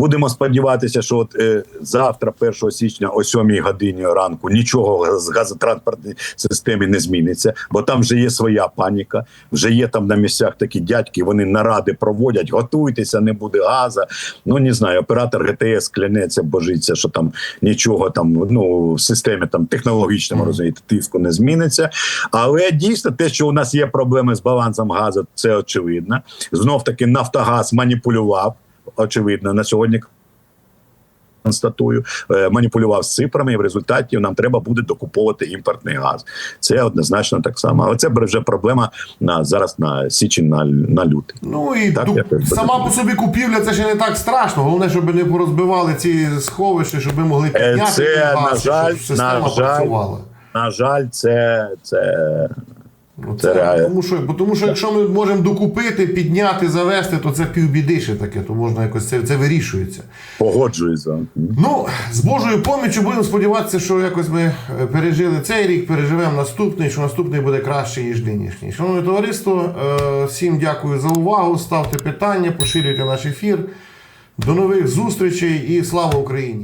Будемо сподіватися, що от е, завтра, 1 січня, о 7 годині ранку, нічого з газотранспортній системі не зміниться, бо там вже є своя паніка. Вже є там на місцях такі дядьки. Вони наради проводять. Готуйтеся, не буде газу. Ну не знаю, оператор ГТС клянеться, божиться, що там нічого там ну в системі там технологічному розумієте, тиску не зміниться. Але дійсно, те, що у нас є проблеми з балансом газу, це очевидно. Знов таки Нафтогаз маніпулював. Очевидно, на сьогодні констатую, е, маніпулював з цифрами, і в результаті нам треба буде докуповувати імпортний газ. Це однозначно так само. Але це вже проблема на зараз на січень, на, на лютий. Ну і Так, ду- сама по собі купівля це ще не так страшно. Головне, щоб не порозбивали ці сховища, щоб ми могли підняти Е, це, газ, на жаль, щоб система на жаль, працювала. На жаль, це, це Це це, реально. тому, що, бо тому що якщо ми можемо докупити, підняти, завести, то це півбіди ще таке, то можна якось це, це вирішується. погоджується. Ну, з Божою поміччю будемо сподіватися, що якось ми е, пережили цей рік, переживемо наступний, що наступний буде краще, ніж нинішній. Шановне товариство, е, всім дякую за увагу. Ставте питання, поширюйте наш ефір. До нових зустрічей і слава Україні!